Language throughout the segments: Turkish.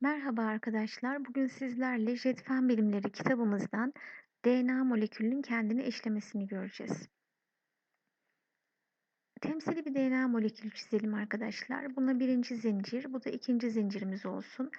Merhaba arkadaşlar. Bugün sizlerle Jet Fen Bilimleri kitabımızdan DNA molekülünün kendini eşlemesini göreceğiz. Temsili bir DNA molekülü çizelim arkadaşlar. Buna birinci zincir, bu da ikinci zincirimiz olsun.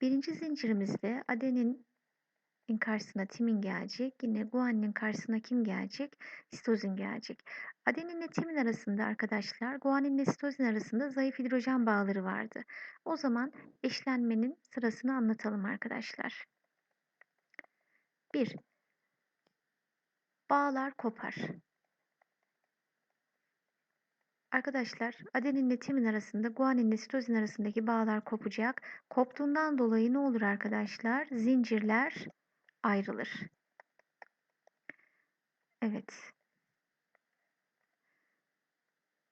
Birinci zincirimizde adenin karşısına timin gelecek. Yine guaninin karşısına kim gelecek? Sitozin gelecek. Adenin ile timin arasında arkadaşlar guanin ile sitozin arasında zayıf hidrojen bağları vardı. O zaman eşlenmenin sırasını anlatalım arkadaşlar. 1. Bağlar kopar. Arkadaşlar adenin ile timin arasında guanin ile sitozin arasındaki bağlar kopacak. Koptuğundan dolayı ne olur arkadaşlar? Zincirler ayrılır. Evet.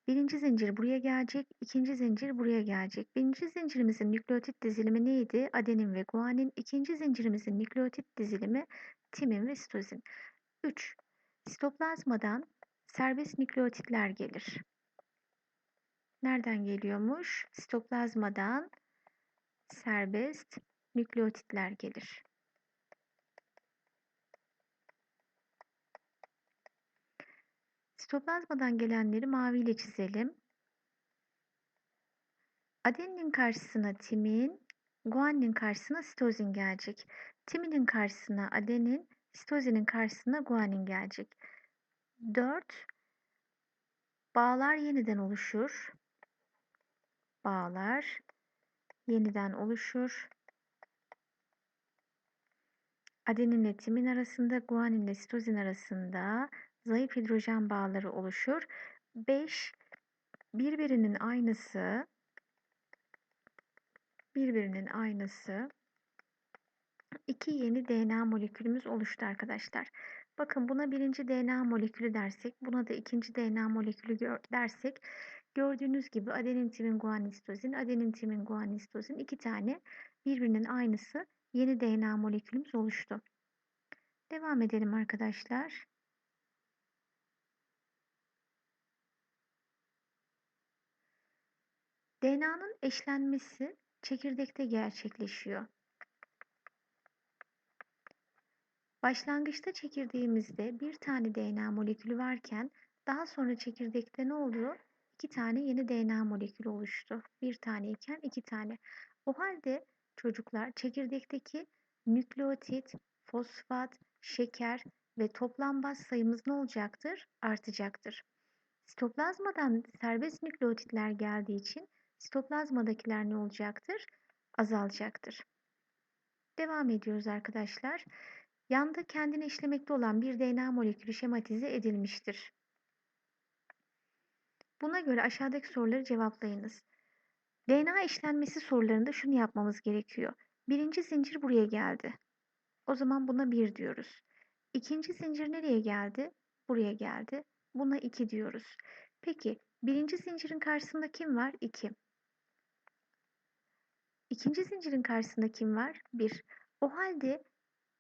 Birinci zincir buraya gelecek, ikinci zincir buraya gelecek. Birinci zincirimizin nükleotit dizilimi neydi? Adenin ve guanin. İkinci zincirimizin nükleotit dizilimi timin ve sitozin. 3. Sitoplazmadan serbest nükleotitler gelir. Nereden geliyormuş? Sitoplazmadan serbest nükleotitler gelir. Sitoplazmadan gelenleri maviyle çizelim. Adeninin karşısına timin, guaninin karşısına sitozin gelecek. Timinin karşısına adenin, sitozinin karşısına guanin gelecek. 4. Bağlar yeniden oluşur. Bağlar yeniden oluşur. Adenin ile timin arasında, guanin ile sitozin arasında zayıf hidrojen bağları oluşur. 5. Birbirinin aynısı birbirinin aynısı iki yeni DNA molekülümüz oluştu arkadaşlar. Bakın buna birinci DNA molekülü dersek, buna da ikinci DNA molekülü dersek gördüğünüz gibi adenin timin guanin sitozin, adenin timin guanin sitozin iki tane birbirinin aynısı yeni DNA molekülümüz oluştu. Devam edelim arkadaşlar. DNA'nın eşlenmesi çekirdekte gerçekleşiyor. Başlangıçta çekirdeğimizde bir tane DNA molekülü varken daha sonra çekirdekte ne oluyor? İki tane yeni DNA molekülü oluştu. Bir tane iken iki tane. O halde çocuklar çekirdekteki nükleotit, fosfat, şeker ve toplam baz sayımız ne olacaktır? Artacaktır. Sitoplazmadan serbest nükleotitler geldiği için sitoplazmadakiler ne olacaktır? Azalacaktır. Devam ediyoruz arkadaşlar. Yanda kendini işlemekte olan bir DNA molekülü şematize edilmiştir. Buna göre aşağıdaki soruları cevaplayınız. DNA işlenmesi sorularında şunu yapmamız gerekiyor. Birinci zincir buraya geldi. O zaman buna 1 diyoruz. İkinci zincir nereye geldi? Buraya geldi. Buna 2 diyoruz. Peki birinci zincirin karşısında kim var? 2. İkinci zincirin karşısında kim var? 1. O halde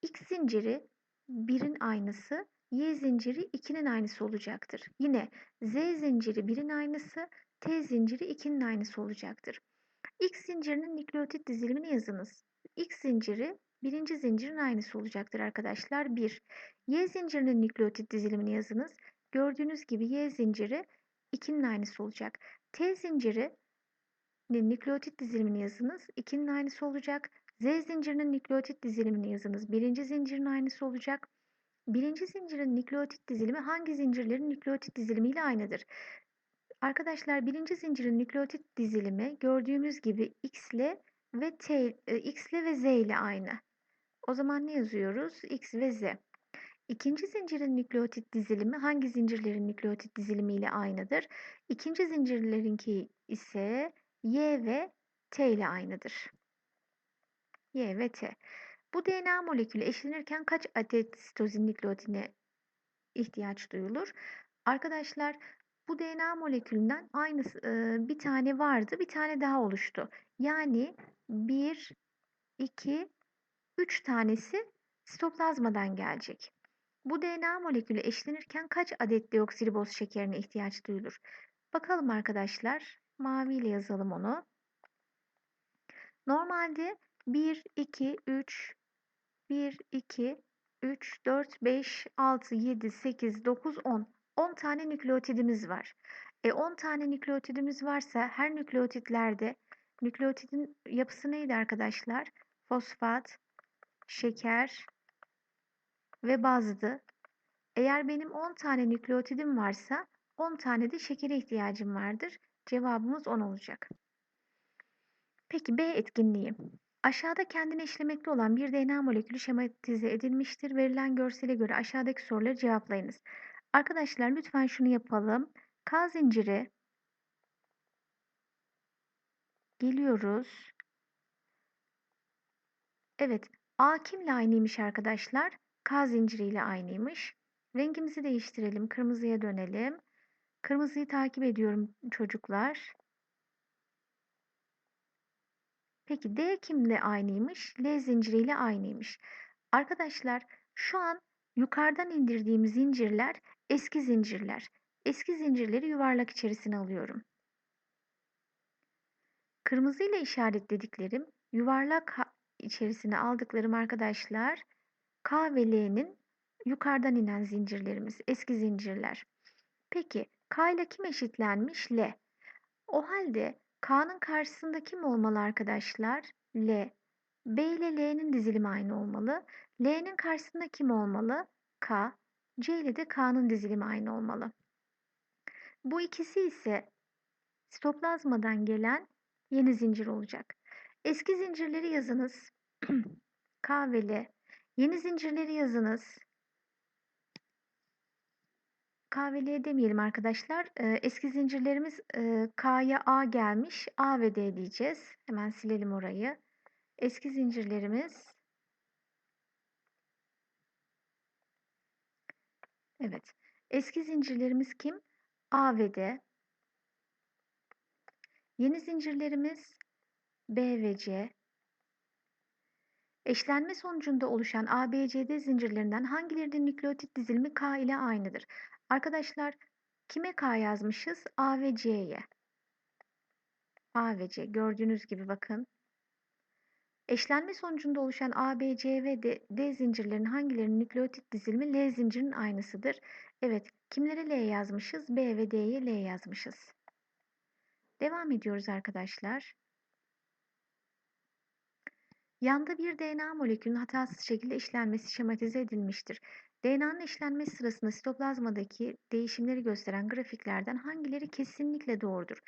X zinciri 1'in aynısı, Y zinciri 2'nin aynısı olacaktır. Yine Z zinciri 1'in aynısı, T zinciri 2'nin aynısı olacaktır. X zincirinin nükleotit dizilimini yazınız. X zinciri birinci zincirin aynısı olacaktır arkadaşlar. 1. Y zincirinin nükleotit dizilimini yazınız. Gördüğünüz gibi Y zinciri 2'nin aynısı olacak. T zinciri nükleotit dizilimini yazınız. 2'nin aynısı olacak. Z zincirinin nükleotit dizilimini yazınız. Birinci zincirin aynısı olacak. Birinci zincirin nükleotit dizilimi hangi zincirlerin nükleotit dizilimiyle aynıdır? Arkadaşlar birinci zincirin nükleotit dizilimi gördüğümüz gibi X ile ve T, e, X ile ve Z ile aynı. O zaman ne yazıyoruz? X ve Z. İkinci zincirin nükleotit dizilimi hangi zincirlerin nükleotit dizilimiyle aynıdır? İkinci zincirlerinki ise Y ve T ile aynıdır. Y ve T. Bu DNA molekülü eşlenirken kaç adet sitozin nükleotine ihtiyaç duyulur? Arkadaşlar bu DNA molekülünden aynı bir tane vardı, bir tane daha oluştu. Yani 1, 2, 3 tanesi sitoplazmadan gelecek. Bu DNA molekülü eşlenirken kaç adet deoksiriboz şekerine ihtiyaç duyulur? Bakalım arkadaşlar. Maviyle yazalım onu. Normalde 1, 2, 3, 1, 2, 3, 4, 5, 6, 7, 8, 9, 10. 10 tane nükleotidimiz var. E 10 tane nükleotidimiz varsa her nükleotitlerde nükleotidin yapısı neydi arkadaşlar? Fosfat, şeker ve bazdı. Eğer benim 10 tane nükleotidim varsa 10 tane de şekere ihtiyacım vardır. Cevabımız 10 olacak. Peki B etkinliği. Aşağıda kendini eşlemekte olan bir DNA molekülü şematize edilmiştir. Verilen görsele göre aşağıdaki soruları cevaplayınız. Arkadaşlar lütfen şunu yapalım. K zinciri geliyoruz. Evet, A kimle aynıymış arkadaşlar? K zinciriyle aynıymış. Rengimizi değiştirelim. Kırmızıya dönelim. Kırmızıyı takip ediyorum çocuklar. Peki D kimle aynıymış? L zinciriyle aynıymış. Arkadaşlar şu an yukarıdan indirdiğim zincirler eski zincirler. Eski zincirleri yuvarlak içerisine alıyorum. Kırmızı ile işaretlediklerim yuvarlak içerisine aldıklarım arkadaşlar K ve L'nin yukarıdan inen zincirlerimiz, eski zincirler. Peki K ile kim eşitlenmiş? L. O halde K'nın karşısında kim olmalı arkadaşlar? L. B ile L'nin dizilimi aynı olmalı. L'nin karşısında kim olmalı? K. C ile de K'nın dizilimi aynı olmalı. Bu ikisi ise sitoplazmadan gelen yeni zincir olacak. Eski zincirleri yazınız. K ve L. Yeni zincirleri yazınız. K ve L demeyelim arkadaşlar. Ee, eski zincirlerimiz e, K'ya A gelmiş. A ve D diyeceğiz. Hemen silelim orayı. Eski zincirlerimiz Evet. Eski zincirlerimiz kim? A ve D. Yeni zincirlerimiz B ve C. Eşlenme sonucunda oluşan ABCD zincirlerinden hangilerinin nükleotit dizilimi K ile aynıdır? Arkadaşlar kime K yazmışız? A ve C'ye. A ve C gördüğünüz gibi bakın. Eşlenme sonucunda oluşan A, B, C ve D, D zincirlerinin hangilerinin nükleotit dizilimi L zincirinin aynısıdır? Evet, kimlere L yazmışız? B ve D'ye L yazmışız. Devam ediyoruz arkadaşlar. Yanda bir DNA molekülünün hatasız şekilde işlenmesi şematize edilmiştir. DNA'nın işlenmesi sırasında sitoplazmadaki değişimleri gösteren grafiklerden hangileri kesinlikle doğrudur?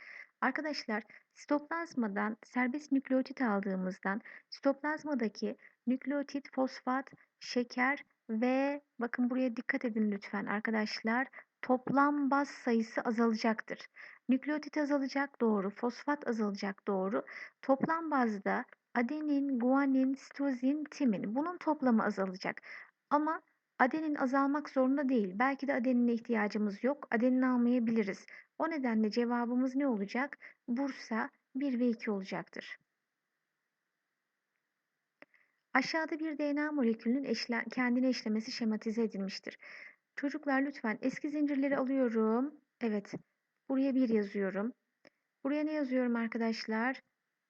Arkadaşlar sitoplazmadan serbest nükleotit aldığımızdan sitoplazmadaki nükleotit, fosfat, şeker ve bakın buraya dikkat edin lütfen arkadaşlar toplam baz sayısı azalacaktır. Nükleotit azalacak doğru, fosfat azalacak doğru. Toplam bazda adenin, guanin, sitozin, timin bunun toplamı azalacak. Ama adenin azalmak zorunda değil. Belki de adenine ihtiyacımız yok. Adenin almayabiliriz. O nedenle cevabımız ne olacak? Bursa 1 ve 2 olacaktır. Aşağıda bir DNA molekülünün eşle, kendine eşlemesi şematize edilmiştir. Çocuklar lütfen eski zincirleri alıyorum. Evet. Buraya 1 yazıyorum. Buraya ne yazıyorum arkadaşlar?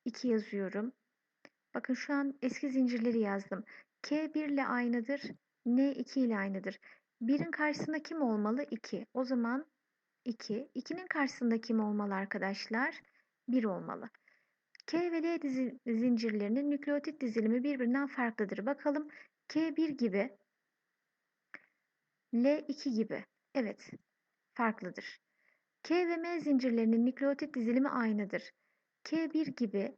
2 yazıyorum. Bakın şu an eski zincirleri yazdım. K1 ile aynıdır. N2 ile aynıdır. 1'in karşısında kim olmalı? 2. O zaman 2. 2'nin karşısında kim olmalı arkadaşlar? 1 olmalı. K ve L dizi, zincirlerinin nükleotit dizilimi birbirinden farklıdır. Bakalım K1 gibi, L2 gibi. Evet, farklıdır. K ve M zincirlerinin nükleotit dizilimi aynıdır. K1 gibi,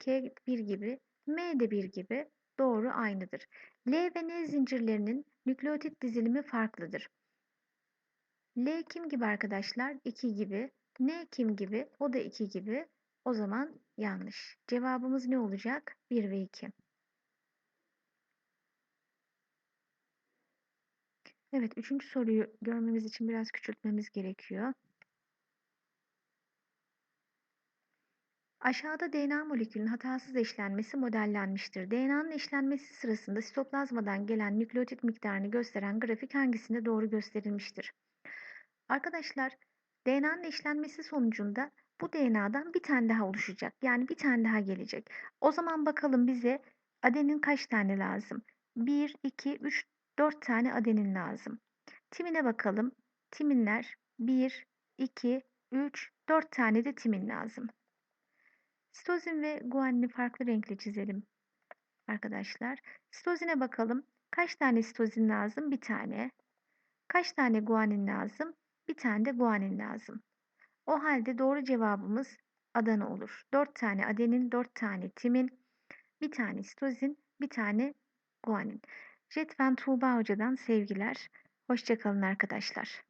K1 gibi, M de 1 gibi doğru aynıdır. L ve N zincirlerinin nükleotit dizilimi farklıdır. L kim gibi arkadaşlar? 2 gibi. N kim gibi? O da 2 gibi. O zaman yanlış. Cevabımız ne olacak? 1 ve 2. Evet, üçüncü soruyu görmemiz için biraz küçültmemiz gerekiyor. Aşağıda DNA molekülünün hatasız eşlenmesi modellenmiştir. DNA'nın eşlenmesi sırasında sitoplazmadan gelen nükleotit miktarını gösteren grafik hangisinde doğru gösterilmiştir? Arkadaşlar, DNA'nın eşlenmesi sonucunda bu DNA'dan bir tane daha oluşacak. Yani bir tane daha gelecek. O zaman bakalım bize adenin kaç tane lazım? 1, 2, 3, 4 tane adenin lazım. Timine bakalım. Timinler 1, 2, 3, 4 tane de timin lazım. Sitozin ve guanini farklı renkle çizelim arkadaşlar. Sitozine bakalım. Kaç tane sitozin lazım? Bir tane. Kaç tane guanin lazım? Bir tane de guanin lazım. O halde doğru cevabımız Adana olur. 4 tane adenin, 4 tane timin, bir tane sitozin, bir tane guanin. Jet Van Tuğba Hoca'dan sevgiler. Hoşçakalın arkadaşlar.